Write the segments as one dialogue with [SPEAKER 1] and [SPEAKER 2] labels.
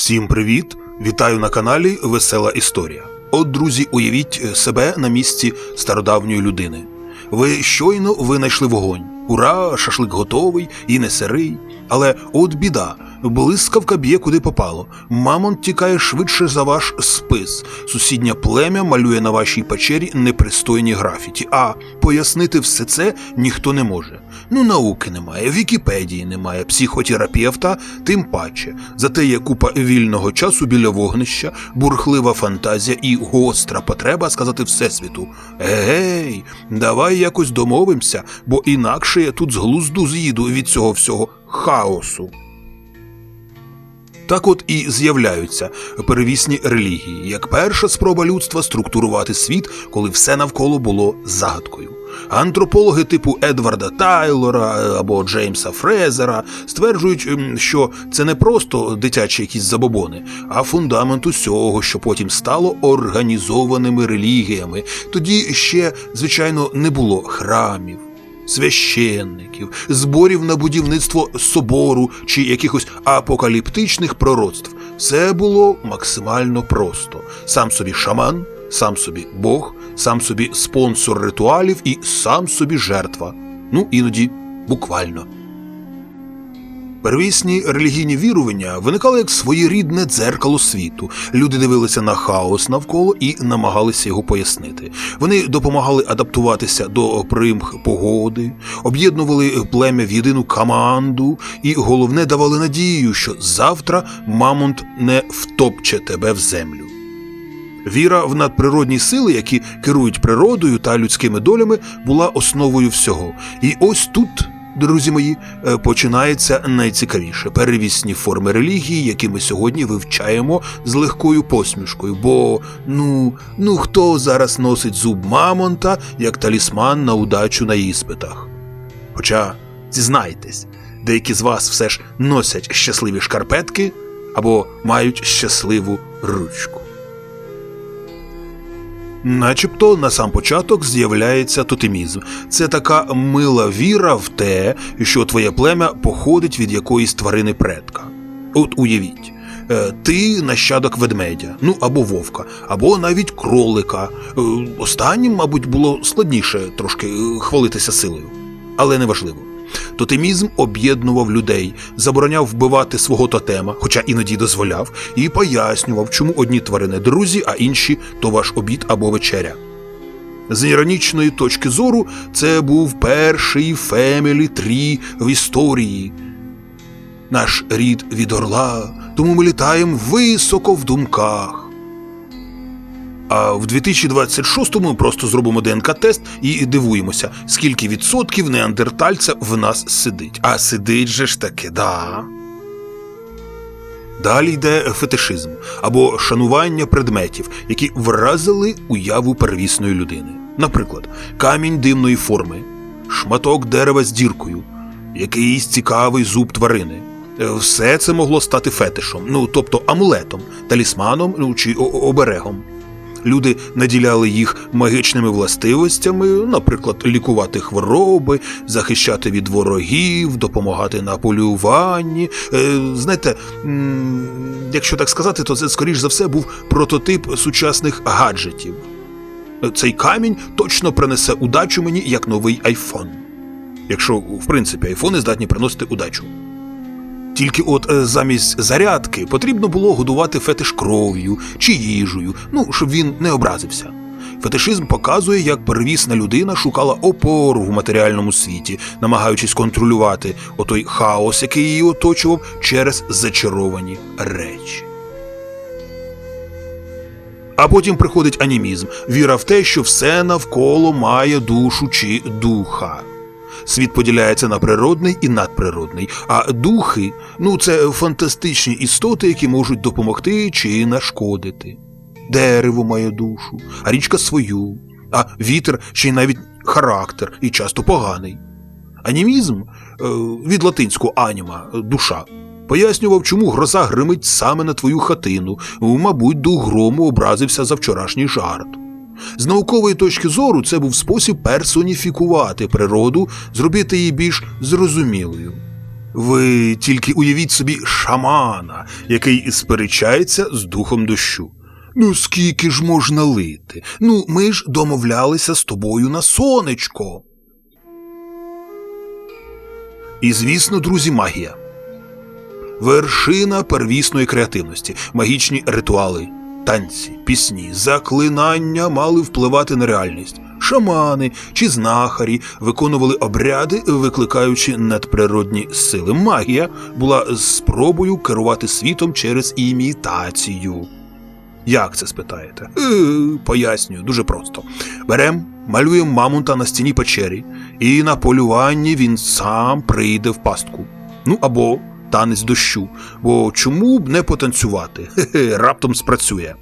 [SPEAKER 1] Всім привіт! Вітаю на каналі Весела Історія. От, друзі, уявіть себе на місці стародавньої людини. Ви щойно винайшли вогонь. Ура, шашлик готовий і не сирий. Але от біда, блискавка б'є куди попало. Мамонт тікає швидше за ваш спис. Сусіднє плем'я малює на вашій печері непристойні графіті. А пояснити все це ніхто не може. Ну, науки немає, Вікіпедії немає, психотерапевта, тим паче. Зате є купа вільного часу біля вогнища, бурхлива фантазія і гостра потреба сказати Всесвіту: Егей, давай якось домовимося, бо інакше я тут з глузду з'їду від цього всього хаосу. Так от і з'являються перевісні релігії, як перша спроба людства структурувати світ, коли все навколо було загадкою. Антропологи типу Едварда Тайлора або Джеймса Фрезера стверджують, ем, що це не просто дитячі якісь забобони, а фундамент усього, що потім стало організованими релігіями. Тоді ще, звичайно, не було храмів священників, зборів на будівництво собору чи якихось апокаліптичних пророцтв. Все було максимально просто: сам собі шаман, сам собі Бог, сам собі спонсор ритуалів і сам собі жертва. Ну, іноді буквально. Первісні релігійні вірування виникали як своєрідне дзеркало світу. Люди дивилися на хаос навколо і намагалися його пояснити. Вони допомагали адаптуватися до примх погоди, об'єднували плем'я в єдину команду, і головне давали надію, що завтра мамонт не втопче тебе в землю. Віра в надприродні сили, які керують природою та людськими долями, була основою всього. І ось тут друзі мої, е, починається найцікавіше перевісні форми релігії, які ми сьогодні вивчаємо з легкою посмішкою. Бо ну, ну хто зараз носить зуб мамонта як талісман на удачу на іспитах? Хоча, зізнайтесь, деякі з вас все ж носять щасливі шкарпетки або мають щасливу ручку. Начебто на сам початок з'являється тотемізм. Це така мила віра в те, що твоє плем'я походить від якоїсь тварини предка. От уявіть, е, ти нащадок ведмедя, ну або вовка, або навіть кролика. Е, Останнім, мабуть, було складніше трошки е, хвалитися силою, але неважливо. Тотемізм об'єднував людей, забороняв вбивати свого тотема, хоча іноді дозволяв, і пояснював, чому одні тварини друзі, а інші то ваш обід або вечеря. З іронічної точки зору, це був перший фемілі трі в історії. Наш рід від орла, тому ми літаємо високо в думках. А в 2026-му просто зробимо ДНК-тест і дивуємося, скільки відсотків неандертальця в нас сидить. А сидить же ж таки, да. Далі йде фетишизм або шанування предметів, які вразили уяву первісної людини. Наприклад, камінь дивної форми, шматок дерева з діркою, якийсь цікавий зуб тварини. Все це могло стати фетишем, ну тобто амулетом, талісманом ну, чи оберегом. Люди наділяли їх магічними властивостями, наприклад, лікувати хвороби, захищати від ворогів, допомагати на полюванні. Е, знаєте, якщо так сказати, то це скоріш за все був прототип сучасних гаджетів. Цей камінь точно принесе удачу мені як новий айфон. Якщо, в принципі, айфони здатні приносити удачу. Тільки от е, замість зарядки потрібно було годувати фетиш кров'ю чи їжею, ну, щоб він не образився. Фетишизм показує, як первісна людина шукала опору в матеріальному світі, намагаючись контролювати отой хаос, який її оточував через зачаровані речі. А потім приходить анімізм, віра в те, що все навколо має душу чи духа. Світ поділяється на природний і надприродний, а духи ну це фантастичні істоти, які можуть допомогти чи нашкодити. Дерево має душу, а річка свою, а вітер ще й навіть характер і часто поганий. Анімізм е, від латинського аніма душа. Пояснював, чому гроза гримить саме на твою хатину, мабуть, дух грому образився за вчорашній жарт. З наукової точки зору це був спосіб персоніфікувати природу, зробити її більш зрозумілою. Ви тільки уявіть собі шамана, який сперечається з духом дощу. Ну, скільки ж можна лити? Ну, ми ж домовлялися з тобою на сонечко. І, звісно, друзі, магія. Вершина первісної креативності, магічні ритуали, танці, пісні, заклинання мали впливати на реальність. Шамани чи знахарі виконували обряди, викликаючи надприродні сили. Магія була спробою керувати світом через імітацію. Як це спитаєте? Е, пояснюю, дуже просто. Берем, малюємо мамонта на стіні печері, і на полюванні він сам прийде в пастку. Ну або танець дощу. Бо чому б не потанцювати? Хе-хе, раптом спрацює.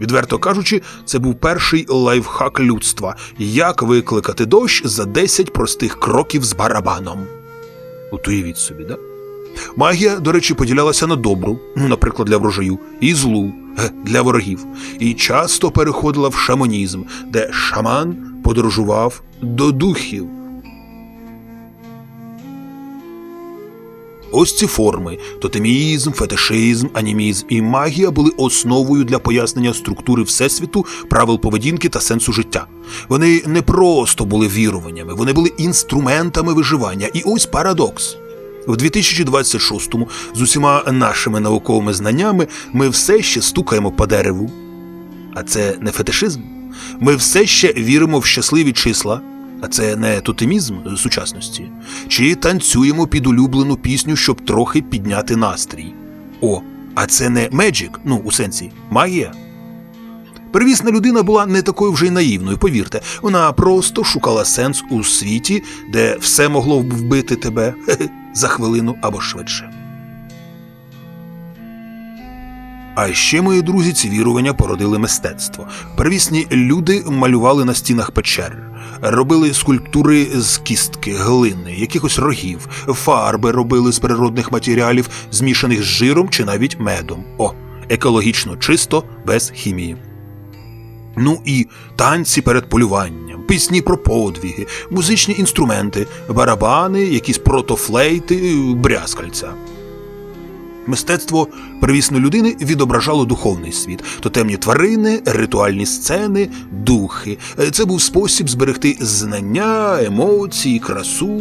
[SPEAKER 1] Відверто кажучи, це був перший лайфхак людства, як викликати дощ за 10 простих кроків з барабаном. От уявіть собі, да? Магія, до речі, поділялася на добру, ну, наприклад, для врожаю, і злу для ворогів, і часто переходила в шаманізм, де шаман подорожував до духів. Ось ці форми тотемізм, фетишизм, анімізм і магія були основою для пояснення структури Всесвіту, правил поведінки та сенсу життя. Вони не просто були віруваннями, вони були інструментами виживання. І ось парадокс. В 2026-му з усіма нашими науковими знаннями ми все ще стукаємо по дереву. А це не фетишизм. Ми все ще віримо в щасливі числа. А це не тотемізм сучасності. Чи танцюємо під улюблену пісню, щоб трохи підняти настрій? О, а це не меджик, ну у сенсі магія. Первісна людина була не такою вже й наївною, повірте. Вона просто шукала сенс у світі, де все могло б вбити тебе за хвилину або швидше. А ще, мої друзі, ці вірування породили мистецтво. Первісні люди малювали на стінах печер, робили скульптури з кістки, глини, якихось рогів, фарби робили з природних матеріалів, змішаних з жиром чи навіть медом. О, екологічно чисто, без хімії. Ну і танці перед полюванням, пісні про подвіги, музичні інструменти, барабани, якісь протофлейти, брязкальця. Мистецтво первісної людини відображало духовний світ, тотемні тварини, ритуальні сцени, духи. Е, Це був спосіб зберегти знання, емоції, красу.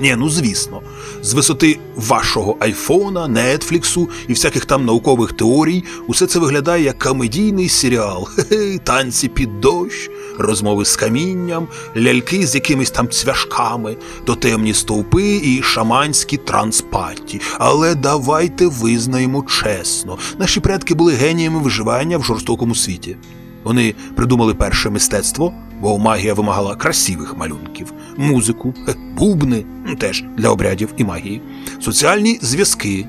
[SPEAKER 1] Ні, ну звісно, з висоти вашого айфона, нетфліксу і всяких там наукових теорій, усе це виглядає як комедійний серіал. Хе-хе, танці під дощ, розмови з камінням, ляльки з якимись там цвяшками, тотемні стовпи і шаманські транспаті. Але давайте визнаємо чесно, наші предки були геніями виживання в жорстокому світі. Вони придумали перше мистецтво, бо магія вимагала красивих малюнків, музику, бубни, ну, теж для обрядів і магії, соціальні зв'язки.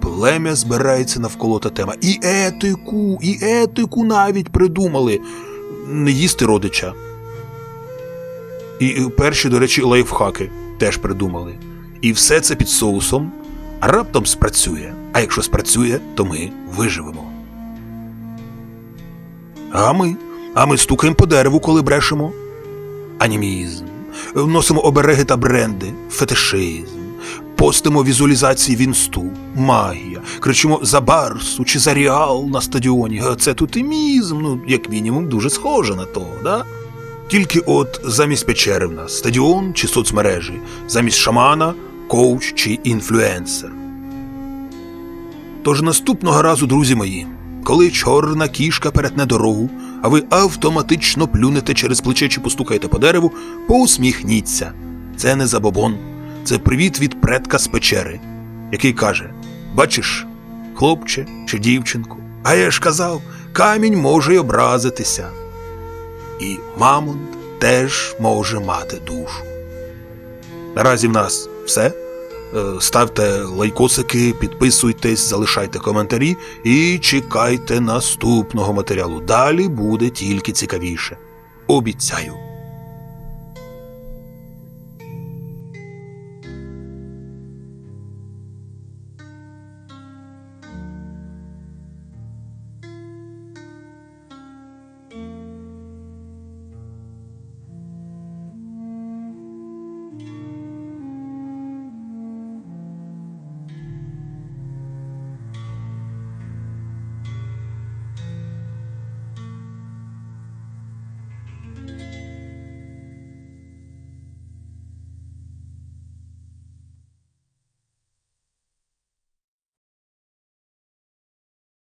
[SPEAKER 1] Плем'я збирається навколо та тема. І етику, і етику навіть придумали не їсти родича. І перші, до речі, лайфхаки теж придумали. І все це під соусом, раптом спрацює. А якщо спрацює, то ми виживемо. А ми? А ми стукаємо по дереву, коли брешемо. Анімізм. Вносимо обереги та бренди, фетишизм. Постимо візуалізації в інсту, магія, кричимо за Барсу чи за Ріал на стадіоні. Це тутемізм, ну, як мінімум, дуже схоже на того, да? Тільки от замість нас стадіон чи соцмережі, замість шамана, коуч чи інфлюенсер. Тож наступного разу, друзі мої, коли чорна кішка перетне дорогу, а ви автоматично плюнете через плече чи постукаєте по дереву, поусміхніться. Це не забобон, це привіт від предка з печери, який каже: Бачиш, хлопче чи дівчинку, а я ж казав, камінь може й образитися. І мамонт теж може мати душу. Наразі в нас все. Е, Ставте лайкосики, підписуйтесь, залишайте коментарі і чекайте наступного матеріалу. Далі буде тільки цікавіше. Обіцяю.